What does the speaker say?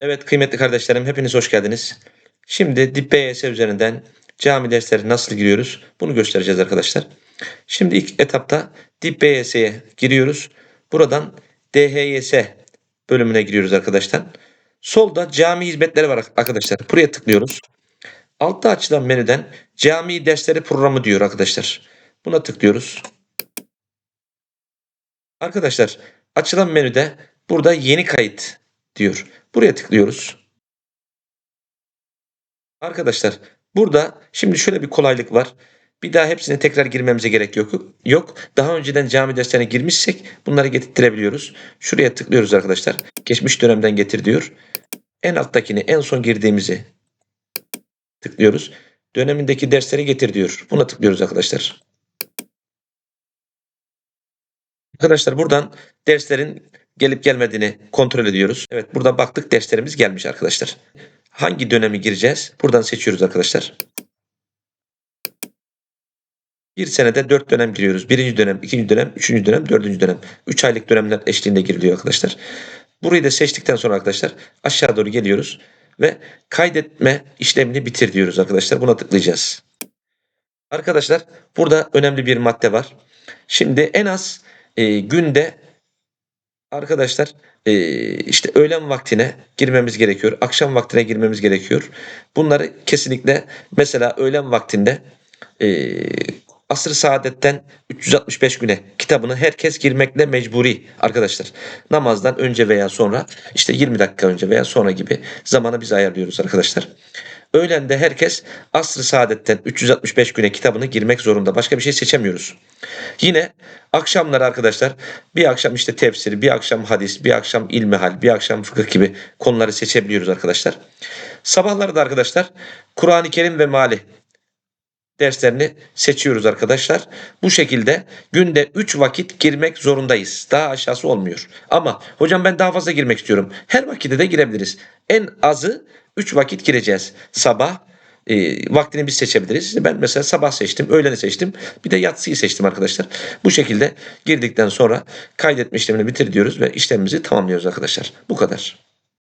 Evet kıymetli kardeşlerim hepiniz hoş geldiniz. Şimdi Dip BYS üzerinden cami dersleri nasıl giriyoruz bunu göstereceğiz arkadaşlar. Şimdi ilk etapta Dip BYS'ye giriyoruz. Buradan DHYS bölümüne giriyoruz arkadaşlar. Solda cami hizmetleri var arkadaşlar. Buraya tıklıyoruz. Altta açılan menüden cami dersleri programı diyor arkadaşlar. Buna tıklıyoruz. Arkadaşlar açılan menüde burada yeni kayıt diyor. Buraya tıklıyoruz. Arkadaşlar burada şimdi şöyle bir kolaylık var. Bir daha hepsine tekrar girmemize gerek yok. Yok. Daha önceden cami derslerine girmişsek bunları getirtirebiliyoruz. Şuraya tıklıyoruz arkadaşlar. Geçmiş dönemden getir diyor. En alttakini en son girdiğimizi tıklıyoruz. Dönemindeki dersleri getir diyor. Buna tıklıyoruz arkadaşlar. Arkadaşlar buradan derslerin gelip gelmediğini kontrol ediyoruz. Evet burada baktık derslerimiz gelmiş arkadaşlar. Hangi dönemi gireceğiz? Buradan seçiyoruz arkadaşlar. Bir senede dört dönem giriyoruz. Birinci dönem, ikinci dönem, üçüncü dönem, dördüncü dönem. Üç aylık dönemler eşliğinde giriliyor arkadaşlar. Burayı da seçtikten sonra arkadaşlar aşağı doğru geliyoruz ve kaydetme işlemini bitir diyoruz arkadaşlar. Buna tıklayacağız. Arkadaşlar burada önemli bir madde var. Şimdi en az e, günde arkadaşlar e, işte öğlen vaktine girmemiz gerekiyor. Akşam vaktine girmemiz gerekiyor. Bunları kesinlikle mesela öğlen vaktinde e, Asr-ı Saadet'ten 365 güne kitabını herkes girmekle mecburi arkadaşlar. Namazdan önce veya sonra işte 20 dakika önce veya sonra gibi zamanı biz ayarlıyoruz arkadaşlar. Öğlende herkes Asr-ı Saadet'ten 365 güne kitabını girmek zorunda. Başka bir şey seçemiyoruz. Yine akşamlar arkadaşlar bir akşam işte tefsir, bir akşam hadis, bir akşam ilmihal, bir akşam fıkıh gibi konuları seçebiliyoruz arkadaşlar. Sabahları da arkadaşlar Kur'an-ı Kerim ve mali derslerini seçiyoruz arkadaşlar. Bu şekilde günde 3 vakit girmek zorundayız. Daha aşağısı olmuyor. Ama hocam ben daha fazla girmek istiyorum. Her vakitte de girebiliriz. En azı 3 vakit gireceğiz. Sabah e, vaktini biz seçebiliriz. Ben mesela sabah seçtim, öğleni seçtim. Bir de yatsıyı seçtim arkadaşlar. Bu şekilde girdikten sonra kaydetme işlemini bitir diyoruz ve işlemimizi tamamlıyoruz arkadaşlar. Bu kadar.